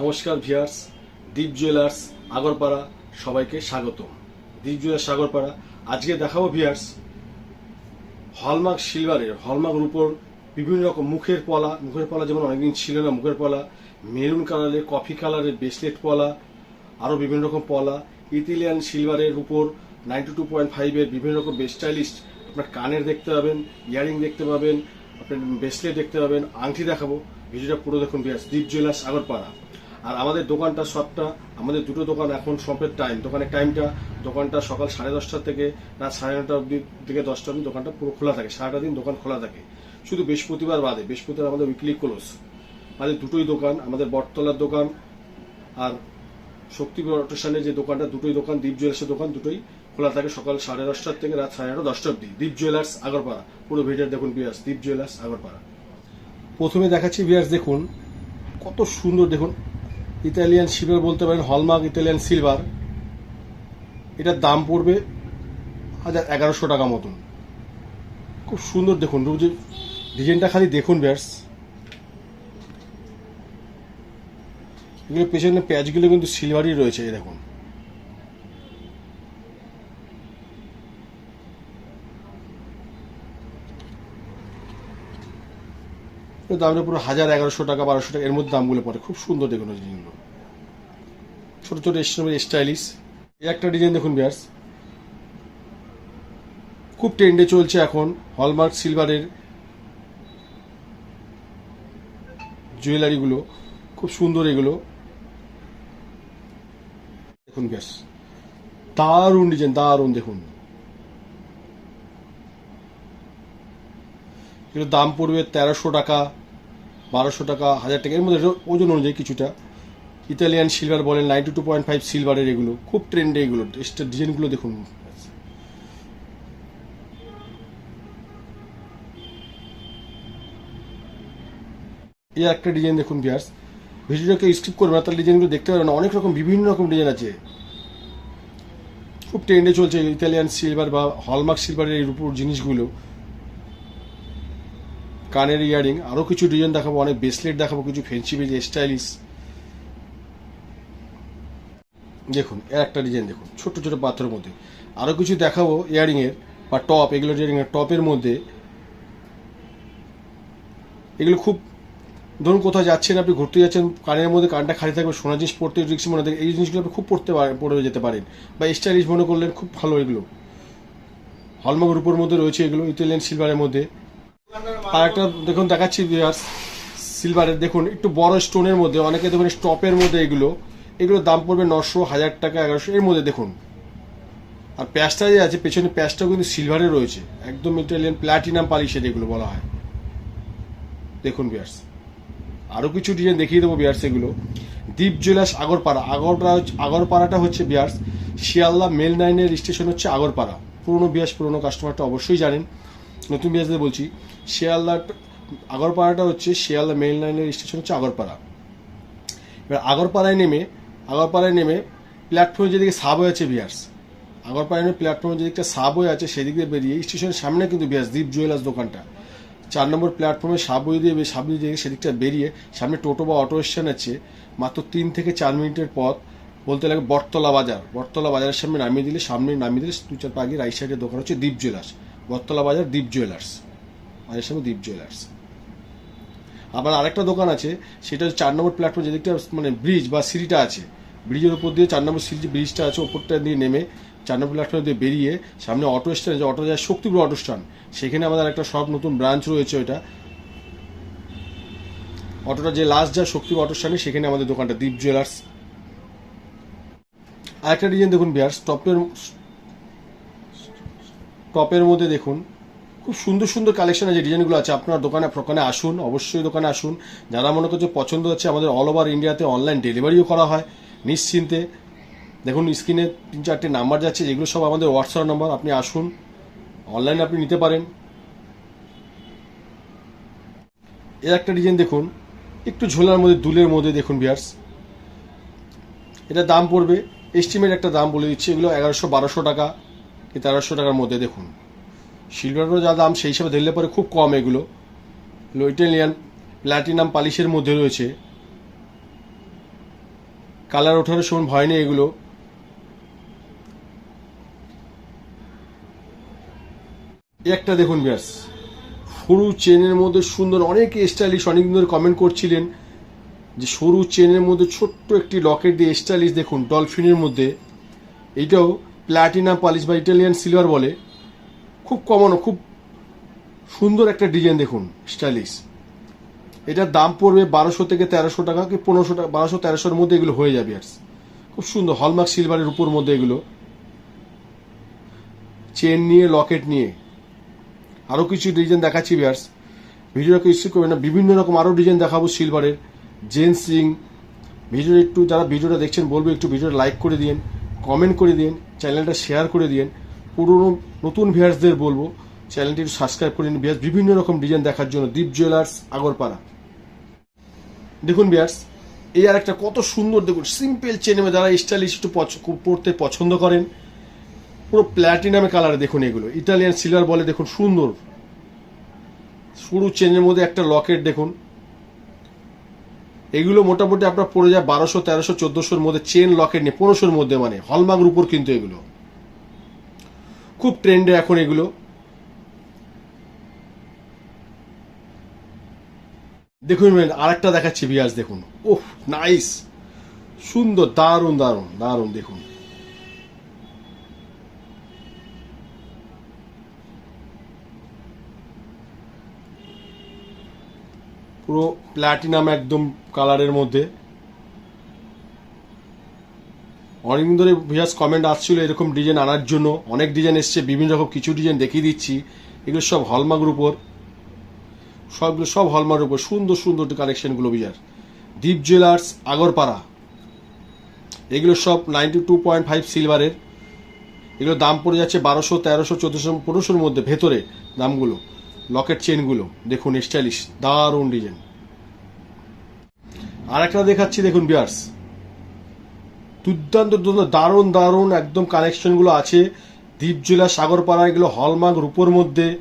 নমস্কার viewers Deep jewellers Agarpara, সবাইকে স্বাগত দীপ জুয়েলার্স আগরপাড়া, আজকে দেখাবো ভিয়ার্স হলমার্ক সিলভারের হলমার্ক রূপোর বিভিন্ন রকম মুখের পলা মুখের পলা যেমন অনেকদিন ছিল না, মুখের পলা মেরুন কালারের কফি কালারের ব্রেসলেট পলা আরও বিভিন্ন রকম পলা ইতিলিয়ান সিলভারের উপর নাইনটি টু পয়েন্ট ফাইভের বিভিন্ন রকম স্টাইলিস্ট আপনার কানের দেখতে পাবেন ইয়ারিং দেখতে পাবেন, আপনার ব্রেসলেট দেখতে পাবেন, আংটি দেখাবো, ভিডিওটা পুরো দেখুন ভিয়ার্স দীপ জুয়েলার্স আগরপাড়া। আর আমাদের দোকানটা সবটা আমাদের দুটো দোকান এখন সবের টাইম দোকানের টাইমটা দোকানটা সকাল সাড়ে দশটা থেকে রাত সাড়ে নটা অবধি থেকে দশটা অবধি দোকানটা পুরো খোলা থাকে, সারাটা দিন দোকান খোলা থাকে। শুধু বৃহস্পতিবার বাদে, বৃহস্পতিবার আমাদের উইকলি ক্লোজ আমাদের দুটোই দোকান, আমাদের বটতলার দোকান আর শক্তি অটোশানে যে দোকানটা, দুটোই দোকান দীপ জুয়েলার্সের দোকান দুটোই খোলা থাকে সকাল সাড়ে দশটার থেকে রাত সাড়ে নটা দশটা অবধি। দীপ জুয়েলার্স আগরপাড়া। পুরো ভিডিও দেখুন বিয়াস দীপ জুয়েলার্স আগরপাড়া। প্রথমে দেখাচ্ছি বিয়াস দেখুন, কত সুন্দর দেখুন। ইতালিয়ান সিলভার বলতে পারেন, হলমার্ক ইতালিয়ান সিলভার। এটার দাম পড়বে হাজার এগারোশো টাকা মতন। খুব সুন্দর দেখুন রোজ ডিজাইনটা খালি দেখুন ব্যাস। এগুলো পেছনে প্যাচগুলো কিন্তু সিলভারই রয়েছে, এই দেখুন। দামটা পুরো হাজার এগারোশো টাকা, বারোশো টাকা, এর মধ্যে দামগুলো পড়ে। খুব সুন্দর দেখুন ওই জিনিসগুলো। ছোট ছোট স্টাইলিশ এই একটা ডিজাইন দেখুন ব্যাস খুব ট্রেন্ডে চলছে এখন হলমার্ক সিলভারের জুয়েলারিগুলো খুব সুন্দর এগুলো। দেখুন ব্যাস দারুণ ডিজাইন দারুণ দেখুন। দাম পড়বে তেরোশো টাকা। বারোশো টাকা, হাজার টাকা, এর মধ্যে ওজন অনুযায়ী কিছুটা। ইতালিয়ান সিলভার বলেন নাইনটি টু পয়েন্ট ফাইভ সিলভারের এগুলো। খুব ট্রেন্ডে এগুলো এক্সট্রা ডিজাইনগুলো দেখুন। এই একটা ডিজাইন দেখুন বিয়ার্স ভিডিওটাকে স্কিপ করবে না তার ডিজাইনগুলো দেখতে পারবেন অনেক রকম, বিভিন্ন রকম ডিজাইন আছে। খুব ট্রেন্ডে চলছে ইতালিয়ান সিলভার বা হলমার্ক সিলভারের এই উপর জিনিসগুলো। কানের ইয়ারিং আরও কিছু ডিজাইন দেখাবো, অনেক ব্রেসলেট দেখাবো, কিছু ফেন্সি বেজ স্টাইলিশ দেখুন, এর একটা ডিজাইন দেখুন ছোট ছোট পাথরের মধ্যে। আরও কিছু দেখাবো ইয়ারিংয়ের বা টপ এগুলো ইয়ারিং ইয়ারিংয়ের টপের মধ্যে। এগুলো খুব, ধরুন কোথাও যাচ্ছেন, আপনি ঘুরতে যাচ্ছেন, কানের মধ্যে কানটা খালি থাকবে সোনা জিনিস পড়তে রিক্স মনে থাকে এই জিনিসগুলো আপনি খুব পড়তে পড়ে যেতে পারেন। বা স্টাইলিশ মনে করলেন, খুব ভালো এগুলো। হলমার্ক রূপোর মধ্যে রয়েছে এগুলো, ইতালিয়ান সিলভারের মধ্যে। আর একটা দেখুন, দেখাচ্ছি সিলভারের দেখুন, একটু বড় স্টোনের মধ্যে, অনেকে দেখুন স্টপের মধ্যে এগুলো, এগুলোর দাম পড়বে নশো, হাজার টাকা, এগারোশো, এর মধ্যে দেখুন। আর প্যাচটা যে আছে, পেছনে প্যাচটাও কিন্তু সিলভারে রয়েছে। একদম ইটালিয়ান প্ল্যাটিনাম পালিশের এগুলো বলা হয়। দেখুন বিয়ার্স আরও কিছু ডিজাইন দেখিয়ে দেবো বিয়ার্স এগুলো। দ্বীপ জুয়েলার্স আগরপাড়া। আগরপাড়া হচ্ছে- আগরপাড়াটা হচ্ছে বিয়ার্স শিয়ালদা মেল নাইনের স্টেশন হচ্ছে আগরপাড়া। পুরনো বিয়াস পুরনো কাস্টমারটা অবশ্যই জানেন। নতুন বিয়াসদের বলছি শিয়ালদা আগরপাড়াটা হচ্ছে শিয়ালদা মেল লাইনের স্টেশন হচ্ছে আগরপাড়া। এবার আগরপাড়ায় নেমে আগরপাড়ায় নেমে প্ল্যাটফর্মে যেদিকে সাবওয়ে আছে বিয়ার্স, আগরপাড়ায় নেমে প্ল্যাটফর্মে যেদিকটা সাবওয়ে আছে সেদিক দিয়ে বেরিয়ে স্টেশনের সামনে কিন্তু বিয়ার্স দ্বীপ জুয়েলার্স দোকানটা। চার নম্বর প্ল্যাটফর্মে সাব সাবওয়ে দিয়ে সাবওয়ে দিয়ে সেদিকটা বেরিয়ে সামনে টোটো বা অটো স্ট্যান্ড আছে, মাত্র তিন থেকে চার মিনিটের পথ, বলতে লাগে বটতলা বাজার। বটতলা বাজারের সামনে নামিয়ে দিলে সামনে নামিয়ে দিলে দু চার পাগি রাইট সাইডের দোকান হচ্ছে দ্বীপ জুয়েলার্স বটতলা বাজার দ্বীপ জুয়েলার্স। বাজারের সামনে দ্বীপ জুয়েলার্স। আবার আরেকটা দোকান আছে, সেটা হচ্ছে চার নম্বর প্ল্যাটফর্ম যেদিকটা মানে ব্রিজ বা সিঁড়িটা আছে। ব্রিজের উপর দিয়ে চার নম্বর সিঁড়ি ব্রিজটা আছে, ওপরটা দিয়ে নেমে চার নম্বর প্ল্যাটফর্ম দিয়ে বেরিয়ে সামনে অটো স্ট্যান্ড আছে অটো যায় শক্তিপুর অটো স্ট্যান্ড সেখানে আমাদের একটা সব নতুন ব্রাঞ্চ রয়েছে ওইটা অটোটা যে লাস্ট যায় শক্তিপুর অটো স্ট্যান্ডে সেখানে আমাদের দোকানটা দীপ জুয়েলার্স। আরেকটা ডিজাইন দেখুন বিয়ার টপের টপের মধ্যে দেখুন, খুব সুন্দর সুন্দর কালেকশন আছে ডিজাইনগুলো আছে। আপনার দোকানে দোকানে আসুন, অবশ্যই দোকানে আসুন। যারা মনে করছে পছন্দ হচ্ছে, আমাদের অল ওভার ইন্ডিয়াতে অনলাইন ডেলিভারিও করা হয়, নিশ্চিন্তে। দেখুন স্ক্রিনে তিন চারটে নাম্বার যাচ্ছে, যেগুলো সব আমাদের হোয়াটসঅ্যাপ নাম্বার আপনি আসুন। অনলাইনে আপনি নিতে পারেন। এর একটা ডিজাইন দেখুন, একটু ঝোলার মধ্যে, দুলের মধ্যে দেখুন বিয়ার্স এটা দাম পড়বে এস্টিমেট একটা দাম বলে দিচ্ছি, এগুলো এগারোশো, বারোশো টাকা। কি তেরোশো টাকার মধ্যে দেখুন। সিলভারেরও যা দাম, সেই হিসাবে ধরলে পরে খুব কম এগুলো। ইটালিয়ান প্ল্যাটিনাম পালিশের মধ্যে রয়েছে। কালার ওঠানোর সময় ভয় নেই এগুলো। একটা দেখুন ব্যাস। সরু চেনের মধ্যে সুন্দর, অনেকে স্টাইলিশ, অনেক দিন ধরে কমেন্ট করছিলেন যে সরু চেনের মধ্যে ছোট্ট একটি লকেট দিয়ে স্টাইলিশ দেখুন, ডলফিনের মধ্যে। এইটাও প্ল্যাটিনাম পালিশ বা ইটালিয়ান সিলভার বলে, খুব কমনও খুব সুন্দর একটা ডিজাইন দেখুন, স্টাইলিশ। এটার দাম পড়বে বারোশো থেকে তেরোশো টাকা কি পনেরোশো টাকা, বারোশো তেরোশোর মধ্যে এগুলো হয়ে যাবে আর খুব সুন্দর হলমার্ক সিলভারের উপর মধ্যে এগুলো। চেন নিয়ে লকেট নিয়ে। আরও কিছু ডিজাইন দেখাচ্ছি বিয়ার্স ভিডিওটাকে স্কিপ করবেন না, বিভিন্ন রকম আরও ডিজাইন দেখাবো সিলভারের জেন্সিং ভিডিও একটু, যারা ভিডিওটা দেখছেন, বলব একটু ভিডিওটা লাইক করে দিন কমেন্ট করে দিন চ্যানেলটা শেয়ার করে দিন। পুরনো নতুন ভিয়ার্সদের বলব চ্যানেলটি সাবস্ক্রাইব করে নিন। বিয়ার্স বিভিন্ন রকম ডিজাইন দেখার জন্য দীপ জুয়েলার্স আগরপাড়া। দেখুন বিয়ার্স এই আর একটা কত সুন্দর দেখুন সিম্পল চেনে যারা স্টাইলিশ একটু পড়তে পছন্দ করেন, পুরো প্ল্যাটিনামে কালারে দেখুন এগুলো। ইটালিয়ান সিলভার বলে দেখুন সুন্দর। সরু চেনের মধ্যে একটা লকেট দেখুন। এগুলো মোটামুটি আপনার পড়ে যায় বারোশো, তেরোশো, চোদ্দোশোর মধ্যে চেন লকেট নিয়ে, পনেরোশোর মধ্যে মানে হলমার্কের উপর কিন্তু এগুলো। খুব ট্রেন্ডে এখন এগুলো। দেখুন আরেকটা দেখাচ্ছি বিয়াস দেখুন। ওহ নাইস সুন্দর, দারুণ দারুণ দারুণ, দেখুন। পুরো প্ল্যাটিনাম একদম কালারের মধ্যে। অনেকদিন ধরে ভিয়াস কমেন্ট আসছিল এরকম ডিজাইন আনার জন্য। অনেক ডিজাইন এসছে, বিভিন্ন রকম কিছু ডিজাইন দেখিয়ে দিচ্ছি। এগুলো সব হলমার্কের উপর। সবগুলো সব হলমার্কের উপর। সুন্দর সুন্দর কালেকশনগুলো বিজার দীপ জুয়েলার্স আগরপাড়া এগুলো সব নাইনটি টু পয়েন্ট ফাইভ সিলভারের এগুলো দাম পড়ে যাচ্ছে বারোশো, তেরোশো, চোদ্দোশো, পনেরোশোর মধ্যে, ভেতরে দামগুলো। লকেট চেনগুলো দেখুন, স্টাইলিশ, দারুণ ডিজাইন। আর একটা দেখাচ্ছি, দেখুন, বিয়ার্স। দুর্দান্ত দারুণ দারুণ একদম কানেকশনগুলো আছে। দ্বীপ জেলা সাগরপাড়া এগুলো হলমার্ক রূপোর মধ্যে।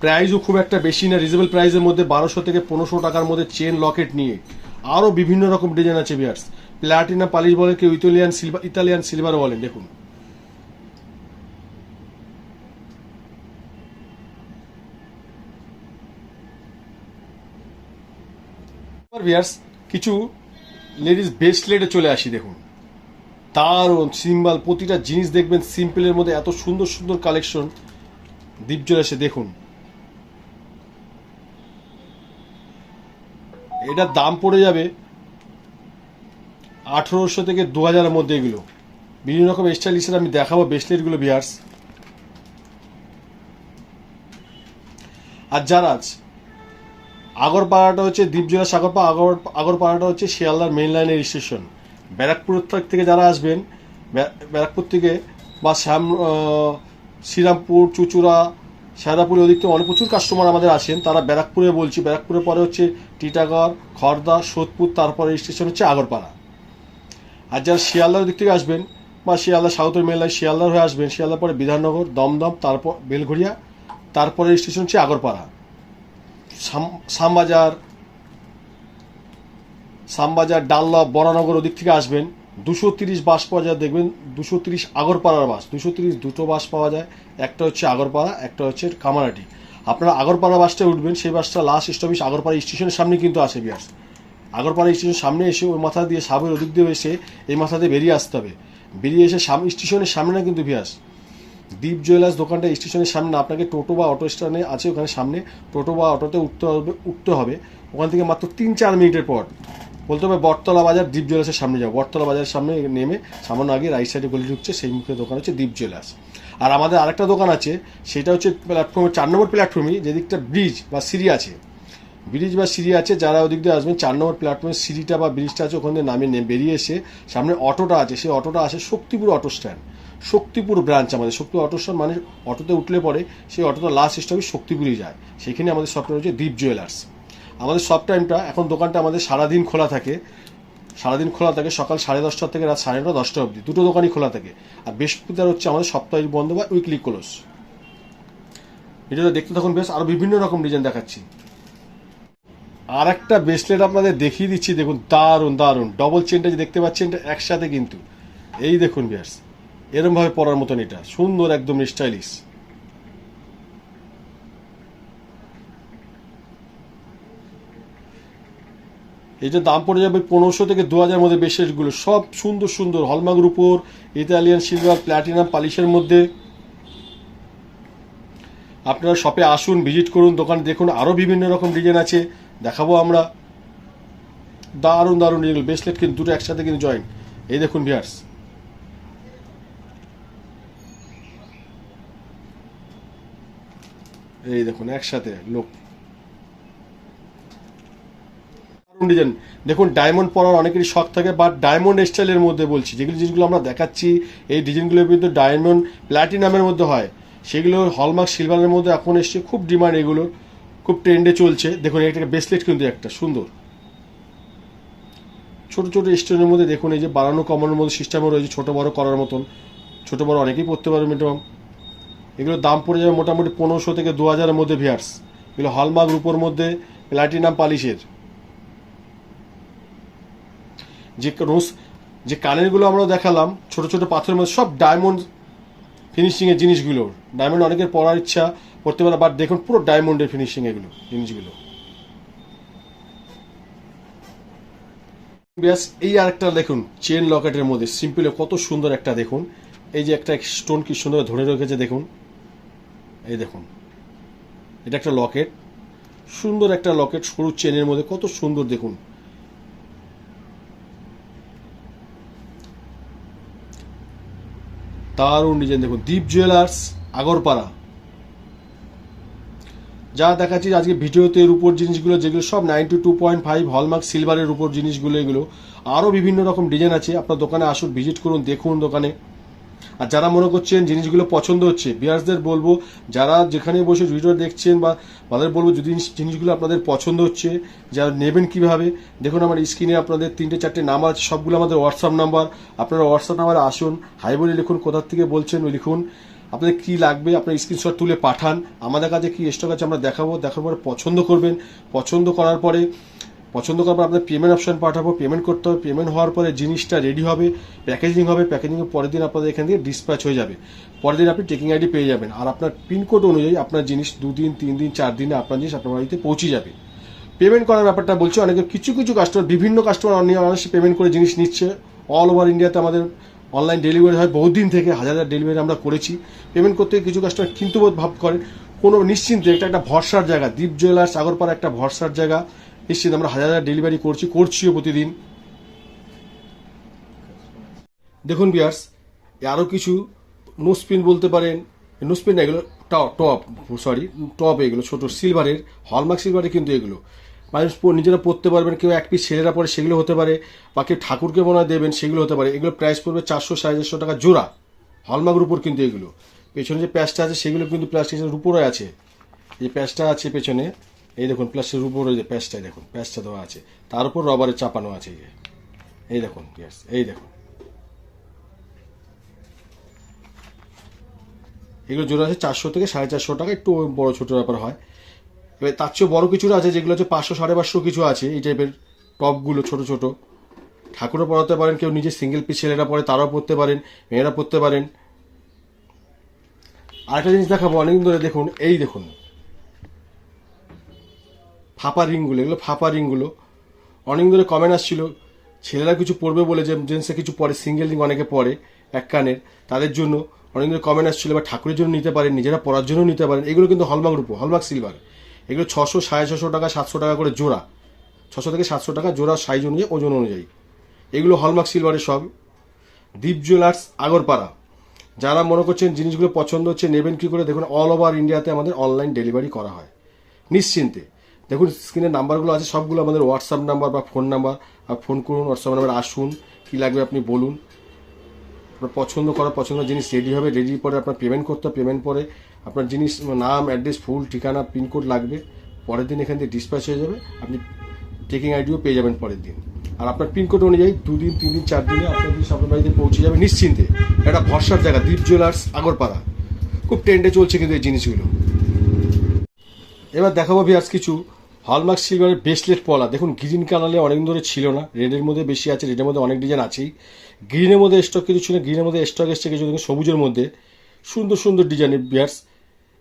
প্রাইসও খুব একটা বেশি না রিজনেবল প্রাইসের মধ্যে বারোশো থেকে পনেরোশো টাকার মধ্যে চেন লকেট নিয়ে। আরও বিভিন্ন রকম ডিজাইন আছে, বিয়ার্স। প্ল্যাটিনা পালিশ বলে কেউ ইতালিয়ান সিলভার ইতালিয়ান সিলভার বলেন, দেখুন। ভিয়ার্স, কিছু লেডিস ব্রেসলেটে চলে আসি, দেখুন। দারুণ সিম্বল, প্রতিটা জিনিস দেখবেন সিম্পলের মধ্যে এত সুন্দর সুন্দর কালেকশন। দ্বীপজল এসে দেখুন। এটার দাম পড়ে যাবে আঠেরোশো থেকে দু হাজারের মধ্যে এগুলো। বিভিন্ন রকম স্টাইলিশের আমি দেখাবো ব্রেসলেটগুলো বিয়ার্স আর জারাজ আগরপাড়াটা হচ্ছে দ্বীপজোড়া সাগরপাড়া আগর, আগরপাড়াটা হচ্ছে শিয়ালদার মেইন লাইনের স্টেশন ব্যারাকপুর থেকে যারা আসবেন ব্যারাকপুর থেকে বা শ্যাম শ্রীরামপুর, চুচুড়া সারাপুর ওদিক থেকে অনেক প্রচুর কাস্টমার আমাদের আসেন, তারা ব্যারাকপুরে বলছি। ব্যারাকপুরের পরে হচ্ছে টিটাগড় খড়দা সোদপুর, তারপরে স্টেশন হচ্ছে আগরপাড়া। আর যারা শিয়ালদার দিক থেকে আসবেন বা শিয়ালদা সাউথের মেন লাইন শিয়ালদার হয়ে আসবেন, শিয়ালদার পরে বিধাননগর, দমদম, তারপর বেলঘড়িয়া, তারপরে স্টেশন হচ্ছে আগরপাড়া। শ্যামবাজার শ্যামবাজার ডাল্লা বরানগর ওদিক থেকে আসবেন। দুশো তিরিশ বাস পাওয়া যায়, দেখবেন দুশো তিরিশ আগরপাড়ার বাস। দুশো তিরিশ দুটো বাস পাওয়া যায়, একটা হচ্ছে আগরপাড়া, একটা হচ্ছে কামারাটি। আপনারা আগরপাড়া বাসটা উঠবেন, সেই বাসটা লাস্ট স্টপেজ আগরপাড়া স্টেশনের সামনে কিন্তু আসে বিয়ার্স আগরপাড়া স্টেশনের সামনে এসে ওই মাথা দিয়ে সাবের ওদিক দিয়ে এসে এই মাথা দিয়ে বেরিয়ে আসতে হবে। বেরিয়ে এসে স্টেশনের সামনে কিন্তু বিয়াস দীপ জুয়েলার্স দোকানটা স্টেশনের সামনে, আপনাকে টোটো বা অটো স্ট্যান্ডে আছে ওখানে সামনে, টোটো বা অটোতে উঠতে হবে উঠতে হবে। ওখান থেকে মাত্র তিন চার মিনিটের পর বলতে হবে বটতলা বাজার দীপ জুয়েলার্সের সামনে যাও। বটতলা বাজারের সামনে নেমে সামান্য আগে রাইট সাইডে গলি ঢুকছে, সেই মুখে দোকান হচ্ছে দীপ জুয়েলার্স। আর আমাদের আরেকটা দোকান আছে, সেটা হচ্ছে প্ল্যাটফর্মে চার নম্বর প্ল্যাটফর্মই যেদিকটা ব্রিজ বা সিঁড়ি আছে। ব্রিজ বা সিঁড়ি আছে, যারা ওদিক দিয়ে আসবেন, চার নম্বর প্ল্যাটফর্মে সিঁড়িটা বা ব্রিজটা আছে, ওখান নামে বেরিয়ে এসে সামনে অটোটা আছে, সেই অটোটা আছে Shaktipur auto stand. Shaktipur branch আমাদের। শক্তিপুর অটো স্ট্যান্ড মানে অটোতে উঠলে পরে সেই অটোটা লাস্ট স্টপে শক্তিপুরই যায়। সেখানে আমাদের শপটা হচ্ছে দীপ জুয়েলার্স আমাদের শপ টাইমটা এখন দোকানটা আমাদের সারাদিন খোলা থাকে। সারাদিন খোলা থাকে সকাল সাড়ে দশটা থেকে রাত সাড়ে নটা, দশটা অবধি। দুটো দোকানই খোলা থাকে। আর বৃহস্পতিবার হচ্ছে আমাদের সাপ্তাহিক বন্ধ বা উইকলি ক্লোজ ভিডিওটা দেখতে তখন বেশ। আরও বিভিন্ন রকম ডিজাইন দেখাচ্ছি। আর একটা ব্রেসলেট আপনাদের দেখিয়ে দিচ্ছি। দেখুন, দারুণ দারুণ। ডবল চেনটা যে দেখতে পাচ্ছেন, এটা একসাথে কিন্তু। এই দেখুন বিয়ার্স এরমভাবে পরার মতন এটা। সুন্দর, একদম স্টাইলিশ। এটা দাম পড়ে যাবে পনেরোশো থেকে দু হাজার মধ্যে বেশেসগুলো সব সুন্দর সুন্দর। হলমার্কের উপর, ইতালিয়ান সিলভার প্ল্যাটিনাম পালিশের মধ্যে। আপনারা শপে আসুন, ভিজিট করুন, দোকান দেখুন। আরও বিভিন্ন রকম ডিজাইন আছে। দেখাবো আমরা। দারুণ দারুণ ডিজাইন ব্রেসলেট কিন্তু দুটো একসাথে কিন্তু জয়েন এই দেখুন ভিয়ার্স এই দেখুন, একসাথে লোক। ডিজাইন দেখুন ডায়মন্ড পরার অনেকেরই শখ থাকে বাট ডায়মন্ড স্টাইলের মধ্যে বলছি, যেগুলো জিনিসগুলো আমরা দেখাচ্ছি, এই ডিজাইনগুলোর কিন্তু ডায়মন্ড প্ল্যাটিনামের মধ্যে হয়। সেগুলো হলমার্ক সিলভারের মধ্যে এখন এসছে, খুব ডিমান্ড এগুলো, খুব ট্রেন্ডে চলছে। দেখুন এটা ব্রেসলেট কিন্তু একটা, সুন্দর। ছোট ছোট স্টোনের মধ্যে দেখুন, এই যে বাড়ানো কমানোর মধ্যে সিস্টেমও রয়েছে, ছোটো বড় করার মতন। ছোটো বড় অনেকেই পড়তে পারবে মিনিমাম এগুলোর দাম পড়ে যাবে মোটামুটি পনেরোশো থেকে দু হাজারের মধ্যে ভিয়ার্স। এগুলো হলমার্ক রূপোর মধ্যে প্ল্যাটিনাম পালিশের। যে রোজ যে কানেরগুলো আমরা দেখালাম, ছোট ছোট পাথরের মধ্যে সব ডায়মন্ড ফিনিশিংয়ের এর জিনিসগুলো। ডায়মন্ড অনেকের পড়ার ইচ্ছা পড়তে পারে, বাট দেখুন পুরো ডায়মন্ডের ফিনিশিং এগুলো জিনিসগুলো। ব্যাস, এই আরেকটা দেখুন, চেন লকেটের মধ্যে। সিম্পলে কত সুন্দর একটা দেখুন। এই যে একটা স্টোন কি সুন্দর ধরে রেখেছে, দেখুন। এই দেখুন। এটা একটা লকেট। সুন্দর একটা লকেট, সরু চেনের মধ্যে। কত সুন্দর, দেখুন। দারুণ ডিজাইন দেখুন। দীপ জুয়েলার্স আগরপাড়া। যা দেখাচ্ছি আজকে ভিডিওতে এর উপর জিনিসগুলো, যেগুলো সব ninety two point five hallmark সিলভারের উপর জিনিসগুলো, এগুলো আরও বিভিন্ন রকম ডিজাইন আছে। আপনার দোকানে আসুন ভিজিট করুন, দেখুন দোকানে। আর যারা মনে করছেন জিনিসগুলো পছন্দ হচ্ছে বিয়ার্সদের বলব, যারা যেখানে বসে ভিডিও দেখছেন বা তাদের বলব যদি জিনিসগুলো আপনাদের পছন্দ হচ্ছে, যারা নেবেন কীভাবে, দেখুন আমার স্ক্রিনে আপনাদের তিনটে চারটে নাম্বার সবগুলো আমাদের হোয়াটসঅ্যাপ নাম্বার আপনারা হোয়াটসঅ্যাপ নাম্বারে আসুন, হাই বলে লিখুন কোথার থেকে বলছেন ওই লিখুন। আপনাদের কি লাগবে, আপনার স্ক্রিনশট তুলে পাঠান। আমাদের কাছে কি স্টক আছে আমরা দেখাবো, দেখার পরে পছন্দ করবেন। পছন্দ করার পরে পছন্দ পর আপনার পেমেন্ট অপশন পাঠাবো পেমেন্ট করতে হবে পেমেন্ট হওয়ার পরে জিনিসটা রেডি হবে প্যাকেজিং হবে প্যাকেজিংয়ের পরের দিন আপনাদের এখান থেকে ডিসপ্যাচ হয়ে যাবে। পরের দিন আপনি টেকিং আইডি পেয়ে যাবেন আর আপনার পিনকোড অনুযায়ী আপনার জিনিস দুদিন তিন দিন চার দিনে আপনার জিনিস আপনার বাড়িতে পৌঁছে যাবে। পেমেন্ট করার ব্যাপারটা বলছি, অনেকে কিছু কিছু কাস্টমার বিভিন্ন কাস্টমার অনায়াসে পেমেন্ট করে জিনিস নিচ্ছে। অল ওভার ইন্ডিয়াতে আমাদের অনলাইন ডেলিভারি হয় বহুদিন থেকে হাজার হাজার ডেলিভারি আমরা করেছি। পেমেন্ট করতে কিছু কাস্টমার কিন্তু বোধ ভাব করেন কোনো নিশ্চিন্তে এটা একটা ভরসার জায়গা, দ্বীপ জুয়েলার্স আগরপাড়া একটা ভরসার জায়গা নিশ্চিত আমরা হাজার হাজার ডেলিভারি করছি, করছিও প্রতিদিন। দেখুন বিয়ার্স আরও কিছু নোসপিন বলতে পারেন। নোসপিন না, এগুলো টপ সরি টপ এগুলো, ছোট সিলভারের হলমার্ক সিলভারের কিন্তু এগুলো। মানুষ নিজেরা পড়তে পারবেন, কেউ এক পিস ছেলেরা পরে সেগুলো হতে পারে, বা ঠাকুরকে মনে দেবেন, সেগুলো হতে পারে। এগুলো প্রাইস পড়বে চারশো, সাড়ে চারশো টাকা জোড়া। হলমার্কের উপর কিন্তু এগুলো। পেছনে যে প্যাচটা আছে, সেগুলো কিন্তু প্লাস্টিকের উপরে আছে। এই প্যাচটা আছে পেছনে। এই দেখুন প্লাস্টিকের উপরে যে প্যাচটা দেখুন প্যাচটা দেওয়া আছে। তার উপর রবারে চাপানো আছে এই যে। এই দেখুন yes, এই দেখুন। এগুলো জোড়া আছে চারশো থেকে সাড়ে চারশো টাকা একটু বড় ছোট ব্যাপার হয়। এবার তার চেয়েও বড় কিছু আছে যেগুলো হচ্ছে পাঁচশো সাড়ে পাঁচশো কিছু আছে এই টাইপের টপগুলো ছোট ছোট। ঠাকুরও পড়াতে পারেন কেউ নিজে সিঙ্গেল পিস ছেলেরা পড়ে তারাও পড়তে পারেন মেয়েরা পড়তে পারেন। আরেকটা জিনিস দেখাবো অনেকদিন ধরে দেখুন এই দেখুন। ফাঁপা রিংগুলো, এগুলো ফাঁপা রিংগুলো। অনেক ধরে কমেন্ট আসছিল, ছেলেরা কিছু পড়বে বলে যে জেন্টসে কিছু পরে সিঙ্গেল রিং অনেকে পরে এক কানের। তাদের জন্য অনেক দিন কমেন্ট আসছিল, বা ঠাকুরের জন্য নিতে পারেন, নিজেরা পড়ার জন্য নিতে পারেন। এগুলো কিন্তু হলমার্ক রূপ হলমার্ক সিলভার এগুলো ছশো, সাড়ে ছশো টাকা, সাতশো টাকা করে জোড়া। ছশো থেকে সাতশো টাকা জোড়া সাইজ অনুযায়ী, ওজন অনুযায়ী। এগুলো হলমার্ক সিলভারের সব। দীপ জুয়েলার্স আগরপাড়া। যারা মনে করছেন জিনিসগুলো পছন্দ হচ্ছে, নেবেন কি করে? দেখুন অল ওভার ইন্ডিয়াতে আমাদের অনলাইন ডেলিভারি করা হয়। নিশ্চিন্তে। দেখুন স্ক্রিনের নাম্বারগুলো আছে, সবগুলো আমাদের হোয়াটসঅ্যাপ নাম্বার বা ফোন নাম্বার ফোন করুন হোয়াটসঅ্যাপ নাম্বার আসুন, কী লাগবে আপনি বলুন। আপনার পছন্দ করা পছন্দ জিনিস রেডি হবে রেডি পরে আপনার পেমেন্ট করতে হবে পেমেন্ট পরে আপনার জিনিস, নাম অ্যাড্রেস ফুল ঠিকানা পিনকোড লাগবে, পরের দিন এখান থেকে ডিসপ্যাচ হয়ে যাবে, আপনি টেকিং আইডিও পেয়ে যাবেন পরের দিন। আর আপনার পিনকোড অনুযায়ী দুদিন তিন দিন চার দিনে আপনার জিনিস আপনার বাড়িতে পৌঁছে যাবে নিশ্চিন্তে। একটা ভরসার জায়গা দীপ জুয়েলার্স আগরপাড়া। খুব ট্রেন্ডে চলছে কিন্তু এই জিনিসগুলো। এবার দেখাবো ভিয়ার্স কিছু। হলমার্ক সিলভারের ব্রেসলেট পলা। দেখুন গ্রিন কালারে অনেক ধরে ছিল না। রেডের মধ্যে বেশি আছে রেডের মধ্যে অনেক ডিজাইন আছেই। গ্রিনের মধ্যে স্টক কিছু ছিল গ্রিনের মধ্যে স্টক এসছে কিছু দেখুন সবুজের মধ্যে। সুন্দর সুন্দর ডিজাইনের বিয়ার্স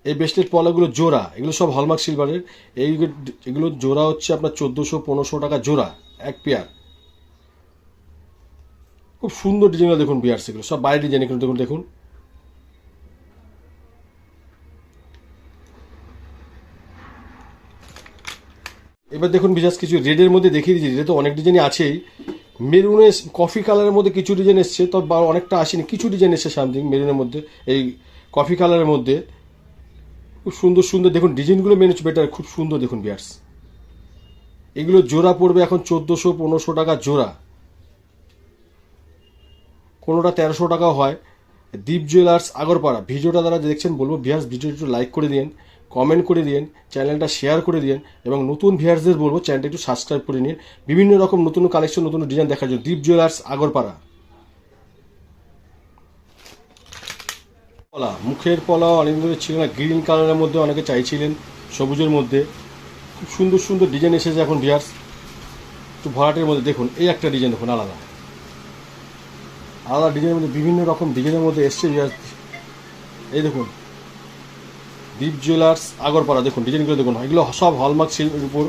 এই ব্রেসলেট পলাগুলো জোড়া, এগুলো সব হলমার্ক সিলভারের এই এগুলো জোড়া হচ্ছে আপনার চোদ্দোশো, পনেরোশো টাকা জোড়া, এক পেয়ার খুব সুন্দর ডিজাইনগুলো দেখুন বিয়ার্স এগুলো, সব বাইরের ডিজাইন এগুলো দেখুন দেখুন। এবার দেখুন বিশেষ কিছু রেডের মধ্যে দেখিয়ে দিয়েছি তো অনেক ডিজাইনই আছেই। মেরুনের কফি কালারের মধ্যে কিছু ডিজাইন এসছে তবে অনেকটা আসেনি, কিছু ডিজাইন এসছে সামথিং মেরুনের মধ্যে, এই কফি কালারের মধ্যে। খুব সুন্দর সুন্দর, দেখুন ডিজাইনগুলো মেনে বেটার খুব সুন্দর দেখুন বিয়ার্স। এগুলো জোড়া পড়বে এখন চোদ্দোশো পনেরোশো টাকা জোড়া। কোনোটা তেরোশো টাকাও হয়। দীপ জুয়েলার্স আগরপাড়া, ভিডিওটা দ্বারা দেখছেন, বলব ভিয়ার্স ভিডিওটা একটু লাইক করে দিন। কমেন্ট করে দিন চ্যানেলটা শেয়ার করে দিন এবং নতুন ভিয়ার্সদের বলব চ্যানেলটা একটু সাবস্ক্রাইব করে নিন। বিভিন্ন রকম নতুন কালেকশন নতুন ডিজাইন দেখার জন্য। দীপ জুয়েলার্স আগরপাড়া পলা মুখের পলা অনেক ধরে ছিল না গ্রিন কালারের মধ্যে অনেকে চাইছিলেন, সবুজের মধ্যে। খুব সুন্দর সুন্দর ডিজাইন এসেছে এখন ভিয়ার্স একটু ভরাটের মধ্যে দেখুন, এই একটা ডিজাইন দেখুন, আলাদা। আলাদা ডিজাইনের মধ্যে বিভিন্ন রকম ডিজাইনের মধ্যে এসছে ভিউয়ার্স। এই দেখুন দীপ জুয়েলার্স আগরপাড়া দেখুন ডিজাইনগুলো দেখুন, এগুলো সব হলমার্ক সিল্কের উপর,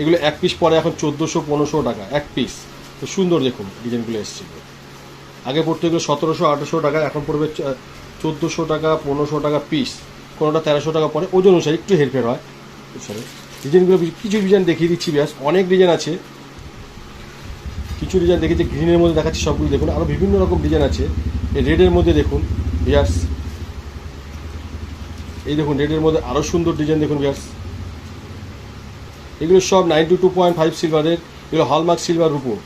এগুলো এক পিস পরে এখন চোদ্দোশো পনেরোশো টাকা, এক পিস তো সুন্দর দেখুন ডিজাইনগুলো এসছে। আগে পড়তো এগুলো সতেরোশো, আঠেরোশো টাকা, এখন পড়বে চোদ্দোশো টাকা, পনেরোশো টাকা পিস কোনোটা তেরোশো টাকা পরে ওজন অনুসারে একটু হেরফের হয়। অনুসারে ডিজাইনগুলো কিছু ডিজাইন দেখিয়ে দিচ্ছি ব্যাস, অনেক ডিজাইন আছে। কিছু ডিজাইন দেখেছি গ্রিনের মধ্যে দেখাচ্ছি সবগুলো দেখুন আরও বিভিন্ন রকম ডিজাইন আছে। রেডের মধ্যে দেখুন বিয়ার্স এই দেখুন, রেডের মধ্যে আরও সুন্দর ডিজাইন দেখুন বিয়ার্স এগুলো সব নাইনটি টু পয়েন্ট ফাইভ সিলভারের, এগুলো হলমার্ক সিলভার উপর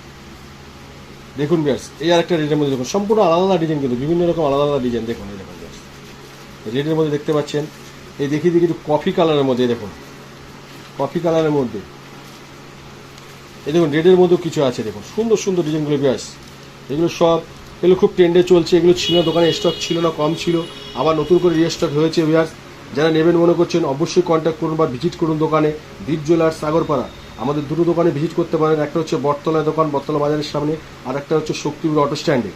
দেখুন বিয়ার্স এই আর একটা রেডের মধ্যে দেখুন, সম্পূর্ণ আলাদা আলাদা ডিজাইন কিন্তু, বিভিন্ন রকম আলাদা আলাদা ডিজাইন দেখুন, এই দেখুন বিয়ার্স রেডের মধ্যে দেখতে পাচ্ছেন, এই দেখি দেখি একটু কফি কালারের মধ্যে দেখুন। কফি কালারের মধ্যে। এই দেখুন, রেডের মধ্যেও কিছু আছে, দেখুন, সুন্দর সুন্দর ডিজাইনগুলো ব্যাস এগুলো সব, এগুলো খুব ট্রেন্ডে চলছে, এগুলো ছিল না, দোকানে স্টক ছিল না, কম ছিল, আবার নতুন করে রিস্টক হয়েছে বিয়ার্স যারা নেবেন মনে করছেন, অবশ্যই কন্ট্যাক্ট করুন বা ভিজিট করুন দোকানে দ্বীপ জুয়েলার সাগরপাড়া। আমাদের দুটো দোকানে ভিজিট করতে পারেন, একটা হচ্ছে বটতলা দোকান, বটতলা বাজারের সামনে, আর একটা হচ্ছে শক্তিপুর অটো স্ট্যান্ডে